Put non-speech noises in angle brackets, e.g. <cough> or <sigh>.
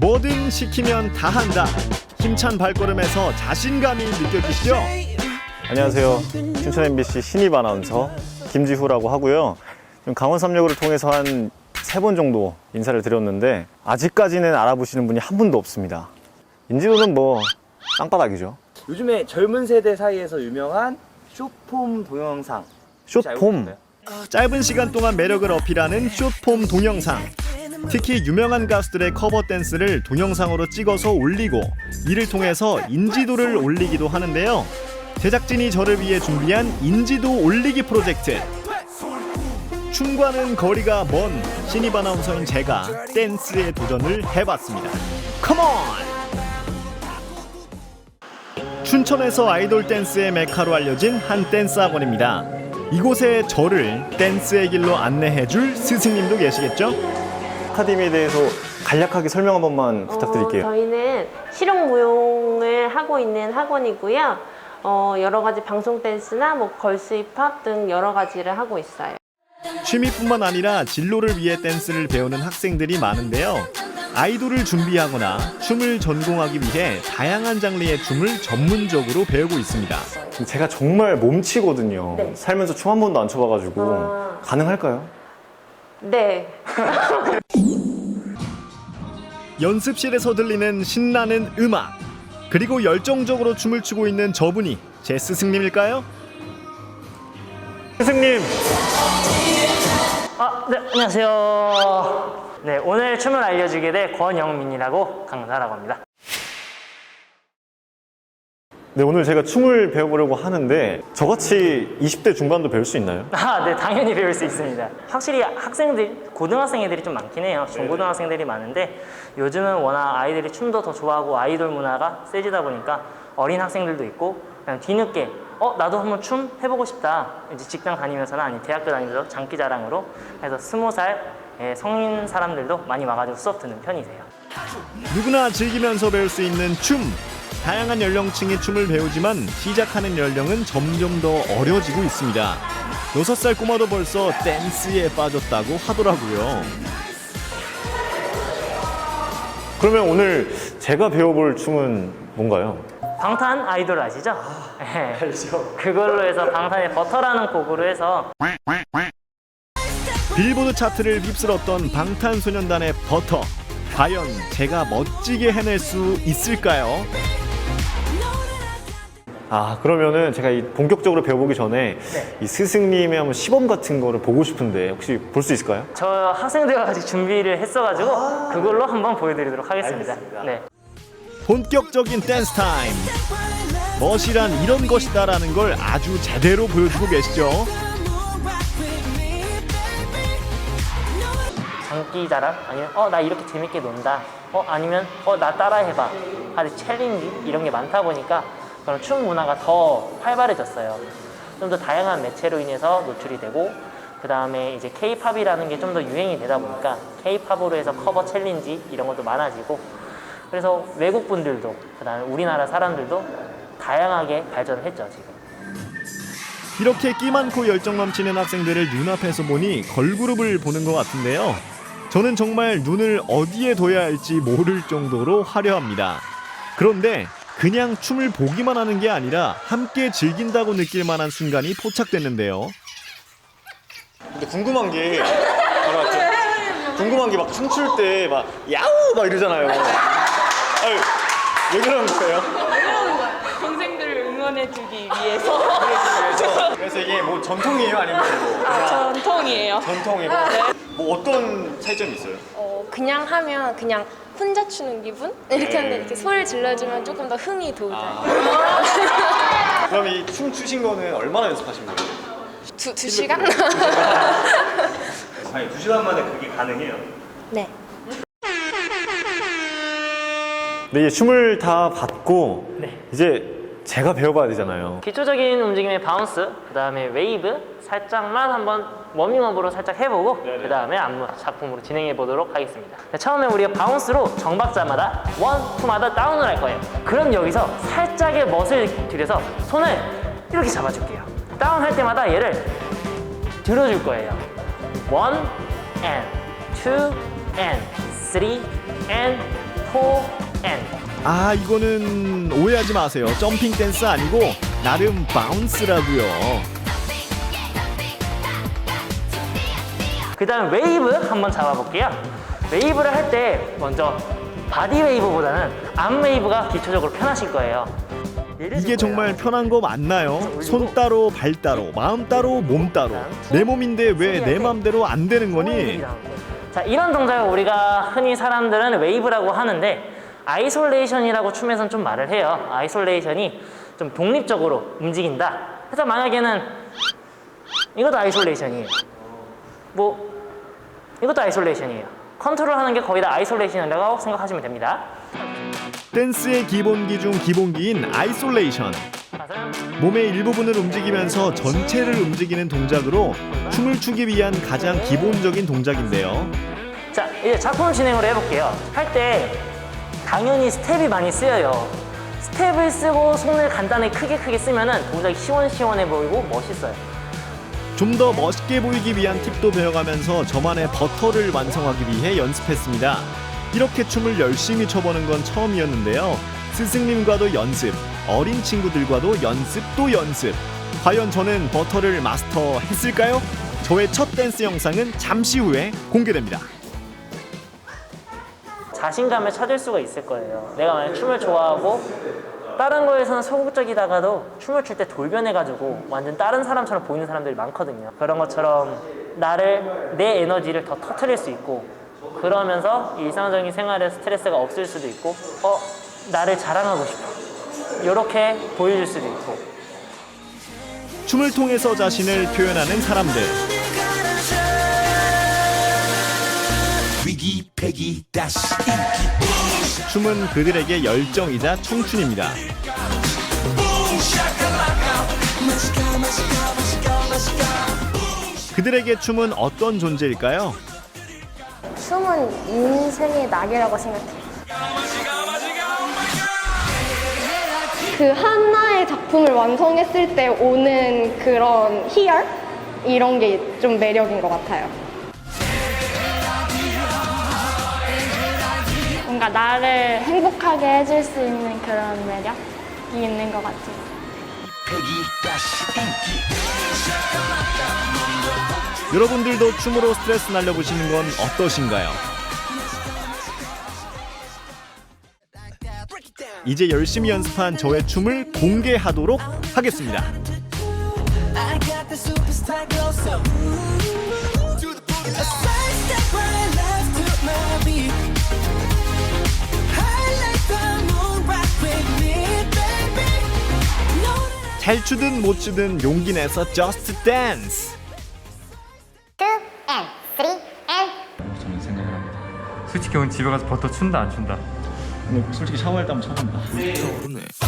뭐든 시키면 다 한다. 힘찬 발걸음에서 자신감이 느껴지시죠? 안녕하세요. 춘천 MBC 신입 아나운서 김지후라고 하고요. 강원 삼역을 통해서 한 세 번 정도 인사를 드렸는데 아직까지는 알아보시는 분이 한 분도 없습니다. 인지도는 뭐 땅바닥이죠. 요즘에 젊은 세대 사이에서 유명한 쇼폼 동영상 혹시 알고 숏폼. 계세요? 짧은 시간 동안 매력을 어필하는 숏폼 동영상. 특히 유명한 가수들의 커버 댄스를 동영상으로 찍어서 올리고 이를 통해서 인지도를 올리기도 하는데요. 제작진이 저를 위해 준비한 인지도 올리기 프로젝트. 춤과는 거리가 먼 신입 아나운서인 제가 댄스에 도전을 해봤습니다. 컴온! 춘천에서 아이돌 댄스의 메카로 알려진 한 댄스 학원입니다. 이곳에 저를 댄스의 길로 안내해줄 스승님도 계시겠죠? 아카데미에 대해서 간략하게 설명 한 번만 부탁드릴게요. 어, 저희는 실용무용을 하고 있는 학원이고요. 어, 여러 가지 방송 댄스나 뭐 걸스 힙합 등 여러 가지를 하고 있어요. 취미뿐만 아니라 진로를 위해 댄스를 배우는 학생들이 많은데요. 아이돌을 준비하거나 춤을 전공하기 위해 다양한 장르의 춤을 전문적으로 배우고 있습니다. 제가 정말 몸치거든요. 네. 살면서 춤 한 번도 안 춰봐가지고 아. 가능할까요? 네. 연습실에서 들리는 신나는 음악 그리고 열정적으로 춤을 추고 있는 저분이 제 스승님일까요? 스승님 아, 네, 안녕하세요. 네, 오늘 춤을 알려주게 될 권영민이라고 강사라고 합니다. 네, 오늘 제가 춤을 배워보려고 하는데 저같이 20대 중반도 배울 수 있나요? <laughs> 아, 네, 당연히 배울 수 있습니다. 확실히 학생들, 고등학생 애들이 좀 많긴 해요. 중고등학생들이 많은데 요즘은 워낙 아이들이 춤도 더 좋아하고 아이돌 문화가 세지다 보니까 어린 학생들도 있고 그냥 뒤늦게 어, 나도 한번 춤 해보고 싶다. 이제 직장 다니면서나 아니 대학교 다니면서 장기 자랑으로 해서 스무 살 예, 성인 사람들도 많이 와가지고 수업 듣는 편이세요. 누구나 즐기면서 배울 수 있는 춤. 다양한 연령층이 춤을 배우지만 시작하는 연령은 점점 더 어려지고 있습니다. 6살 꼬마도 벌써 댄스에 빠졌다고 하더라고요. 그러면 오늘 제가 배워볼 춤은 뭔가요? 방탄 아이돌 아시죠? 네. 알죠. 그걸로 해서 방탄의 버터라는 곡으로 해서 빌보드 차트를 휩쓸었던 방탄소년단의 버터. 과연 제가 멋지게 해낼 수 있을까요? 아 그러면은 제가 이 본격적으로 배워보기 전에 이 스승님의 한번 시범 같은 거를 보고 싶은데 혹시 볼 수 있을까요? 저 학생들과 같이 준비를 했어가지고 그걸로 한번 보여드리도록 하겠습니다. 알겠습니다. 네. 본격적인 댄스 타임. 멋이란 이런 것이다라는 걸 아주 제대로 보여주고 계시죠. 장기 자랑 아니면 어 나 이렇게 재밌게 논다. 어 아니면 어 나 따라해봐. 하는 챌린지 이런 게 많다 보니까 그런 춤 문화가 더 활발해졌어요. 좀 더 다양한 매체로 인해서 노출이 되고 그 다음에 이제 K-팝이라는 게 좀 더 유행이 되다 보니까 K-팝으로 해서 커버 챌린지 이런 것도 많아지고 그래서 외국 분들도 그 다음에 우리나라 사람들도 다양하게 발전을 했죠 지금. 이렇게 끼 많고 열정 넘치는 학생들을 눈앞에서 보니 걸그룹을 보는 것 같은데요. 저는 정말 눈을 어디에 둬야 할지 모를 정도로 화려합니다. 그런데 그냥 춤을 보기만 하는 게 아니라 함께 즐긴다고 느낄 만한 순간이 포착됐는데요. 근데 궁금한 게 알아, 궁금한 게 막 춤출 때 막 야우 막 이러잖아요. 아유, 왜 그러는 거예요? 동생들을 응원해주기 위해서 그래서, 그래서 이게 뭐 전통이에요 아니면 뭐 그냥 전통이에요. 전통이고 뭐 어떤 차이점이 있어요? 어, 그냥 하면 그냥 혼자 추는 기분? 이렇게 하는데 이렇게 소리를 질러주면 조금 더 흥이 돋아요. 그럼 이 춤 추신 거는 얼마나 연습하신 거예요? 두, 두 시간? <laughs> 아니 두 시간 만에 그게 가능해요? 네. 네, 이제 춤을 다 받고 네. 이제 제가 배워봐야 되잖아요. 기초적인 움직임의 바운스, 그 다음에 웨이브 살짝만 한번 워밍업으로 살짝 해보고 그 다음에 안무 작품으로 진행해 보도록 하겠습니다. 네, 처음에 우리가 바운스로 정박자마다 원, 투마다 다운을 할 거예요. 그럼 여기서 살짝의 멋을 들여서 손을 이렇게 잡아줄게요. 다운할 때마다 얘를 들어줄 거예요. One and two and three. 아 이거는 오해하지 마세요. 점핑 댄스 아니고 나름 바운스라고요. 그 다음 웨이브 한번 잡아볼게요. 웨이브를 할 때 먼저 바디 웨이브보다는 암 웨이브가 기초적으로 편하실 거예요. 이게 들 정말. 편한 거 맞나요? 손 따로 발 따로 마음 따로 몸 따로 내 몸인데 왜 내 맘대로 안 되는 거니? 자 이런 동작을 우리가 흔히 사람들은 웨이브라고 하는데 아이솔레이션이라고 춤에선 좀 말을 해요. 아이솔레이션이 좀 독립적으로 움직인다. 그래서 만약에는 이것도 아이솔레이션이에요. 뭐 이것도 아이솔레이션이에요. 컨트롤하는 게 거의 다 아이솔레이션이라고 생각하시면 됩니다. 댄스의 기본기 중 기본기인 아이솔레이션. 몸의 일부분을 움직이면서 전체를 움직이는 동작으로 춤을 추기 위한 가장 기본적인 동작인데요. 자, 이제 작품 진행을 해볼게요. 할 때 당연히 스텝이 많이 쓰여요. 스텝을 쓰고 손을 간단히 크게 크게 쓰면은 동작이 시원시원해 보이고 멋있어요. 좀 더 멋있게 보이기 위한 팁도 배워가면서 저만의 버터를 완성하기 위해 연습했습니다. 이렇게 춤을 열심히 춰보는 건 처음이었는데요. 스승님과도 연습, 어린 친구들과도 연습 또 연습. 과연 저는 버터를 마스터했을까요? 저의 첫 댄스 영상은 잠시 후에 공개됩니다. 자신감을 찾을 수가 있을 거예요. 내가 만약 춤을 좋아하고 다른 거에서는 소극적이다가도 춤을 출 때 돌변해가지고 완전 다른 사람처럼 보이는 사람들이 많거든요. 그런 것처럼 나를 내 에너지를 더 터트릴 수 있고 그러면서 일상적인 생활에 스트레스가 없을 수도 있고 어 나를 자랑하고 싶어 이렇게 보여줄 수도 있고 춤을 통해서 자신을 표현하는 사람들. 위기 패기 다시 인기 춤은 그들에게 열정이자 청춘입니다. 그들에게 춤은 어떤 존재일까요? 춤은 인생의 낙이라고 생각해요. 그 하나의 작품을 완성했을 때 오는 그런 희열? 이런 게 좀 매력인 것 같아요. 뭔가 나를 행복하게 해줄 수 있는 그런 매력이 있는 것 같아요. 여러분들도 춤으로 스트레스 날려보시는 건 어떠신가요? 이제 열심히 연습한 저의 춤을 공개하도록 하겠습니다. 잘 추든 못 추든 용기 내서 just dance. 저는 생각을 합니다. 솔직히 오늘 집에 가서 버터 춘다 안 춘다? 솔직히 샤워할 때 한번 쳐본다.